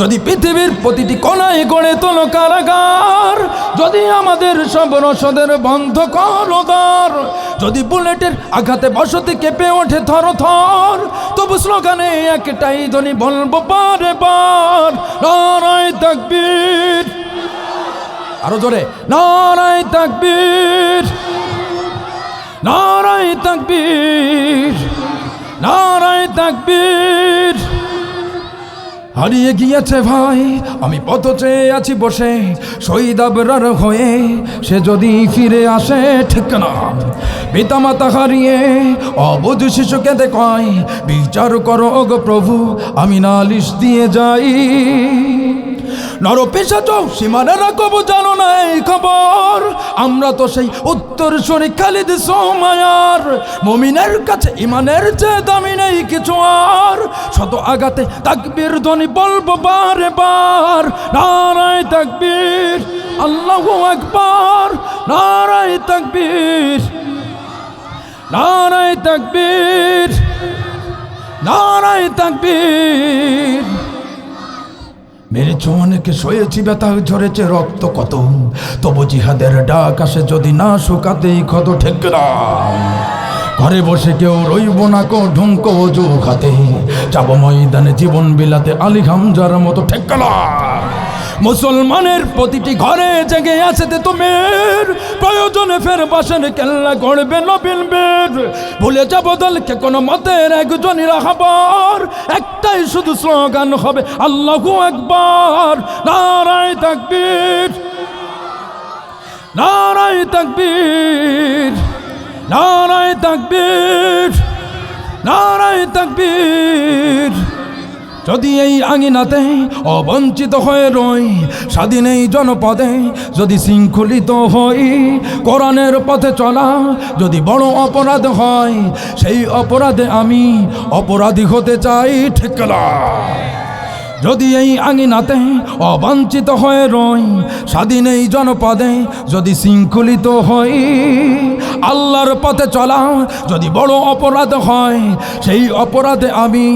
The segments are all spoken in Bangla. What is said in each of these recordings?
যদি পৃথিবীর প্রতিটি কোনায় গড়ে তোলো কারাগার, যদি আমাদের সব রসদের বন্ধ করো দ্বার, যদি বুলেটের আঘাতে বসতি কেঁপে ওঠে থর থর, তবু স্লোগানে একটাই ধ্বনি বলব পারে পার নারায় তাকবীর। আরও জোরে, নারায় তাকবীর নারায় তাকবীর নারায় তাকবীর। হারিয়ে গিয়েছে ভাই, আমি পথ চেয়ে আছি বসে শহীদাবরার হয়ে, সে যদি ফিরে আসে ঠিক না। পিতামাতা হারিয়ে অবুধ শিশুকে দেখায় বিচার করো প্রভু, আমি নালিশ দিয়ে যাই। নর পেশাচ সীমানারা কবু জানো না এই খবর। আমরা তো সেই উত্তর সরি খালিদ সোমায়ার। মমিনের কাছে ইমানের যে দামি নেই কিছু আর। শত আঘাতে তাকবীর ধ্বনি বলব বারে বার। নারায় তাকবীর, আল্লাহ আকবার। নারায় তাকবীর নারায় তাকবীর নারায় তাকবীর। মেরেছ অনেকে সয়েছি, ব্যথা ঝরেছে, রক্ত কত তবু জিহাদের ডাক আসে যদি না শুকাতেই ক্ষত ঠেকলাম ঘরে বসে কেউ রইব না কো ঢুঙ্ক অজু খাতে যাব ময়দানে জীবন বিলাতে আলি হামজার মতো ঠেকলা মুসলমানের প্রতিটি ঘরে জেগে আছে তে তুমের। প্রয়োজনে ফের বাসের কেল্লা গড়বে নবীন বের। ভুলে যাব দলকে কোনো মতের একজনই রাখাবার একটাই শুধু স্লোগান হবে আল্লাহু একবার নারায় তাকবীর। নারায় তাকবীর। নারায় তাকবীর। নারায় তাকবীর। যদি এই আঙিনাতে অবঞ্চিত হয়ে রই, স্বাধীন এই জনপদে যদি শৃঙ্খলিত হই, কোরআনের পথে চলা যদি বড় অপরাধ হয়, সেই অপরাধে আমি অপরাধী হতে চাই ঠিকলা যদি এই আঙিনাতে অবাঞ্ছিত হয়ে রই, স্বাধীন এই জনপদে যদি শৃঙ্খলিত হই, আল্লাহর পথে চলা যদি বড় অপরাধ হয়, সেই অপরাধে আমি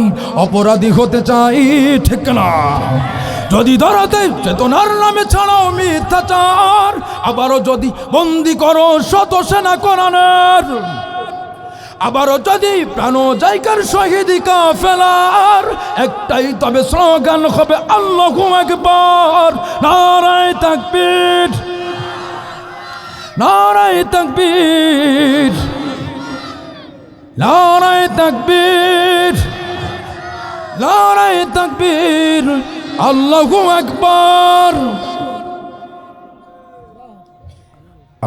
অপরাধী হতে চাই, ঠিক না? যদি ধরাতে চেতনার নামে ছাড়াও মিথ্যাচার, আবারও যদি বন্দি করো শত সেনা কোরআনের আবারও যদি প্রাণ জায়গার শহীদি ফেলার, একটাই তবে স্লোগান হবে আল্লাহ একবার নারায় তাকবীর। নারায় তাকবীর। নারায় তাকবীর। নারায় তাকবীর। আল্লাহু একবার